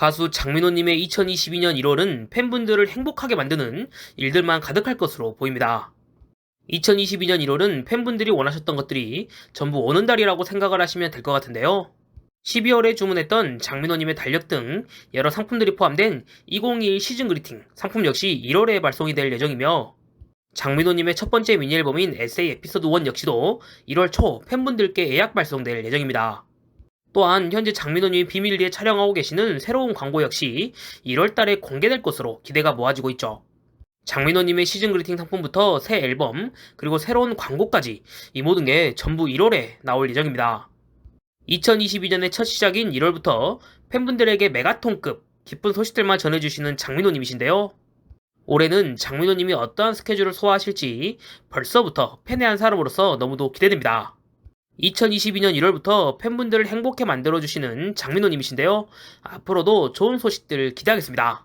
가수 장민호님의 2022년 1월은 팬분들을 행복하게 만드는 일들만 가득할 것으로 보입니다. 2022년 1월은 팬분들이 원하셨던 것들이 전부 오는 달이라고 생각을 하시면 될 것 같은데요. 12월에 주문했던 장민호님의 달력 등 여러 상품들이 포함된 2021 시즌 그리팅 상품 역시 1월에 발송이 될 예정이며 장민호님의 첫 번째 미니 앨범인 에세이 에피소드 1 역시도 1월 초 팬분들께 예약 발송될 예정입니다. 또한 현재 장민호님이 비밀리에 촬영하고 계시는 새로운 광고 역시 1월 달에 공개될 것으로 기대가 모아지고 있죠. 장민호님의 시즌 그리팅 상품부터 새 앨범, 그리고 새로운 광고까지 이 모든 게 전부 1월에 나올 예정입니다. 2022년의 첫 시작인 1월부터 팬분들에게 메가톤급 기쁜 소식들만 전해주시는 장민호님이신데요. 올해는 장민호님이 어떠한 스케줄을 소화하실지 벌써부터 팬의 한 사람으로서 너무도 기대됩니다. 2022년 1월부터 팬분들을 행복해 만들어주시는 장민호님이신데요. 앞으로도 좋은 소식들 기대하겠습니다.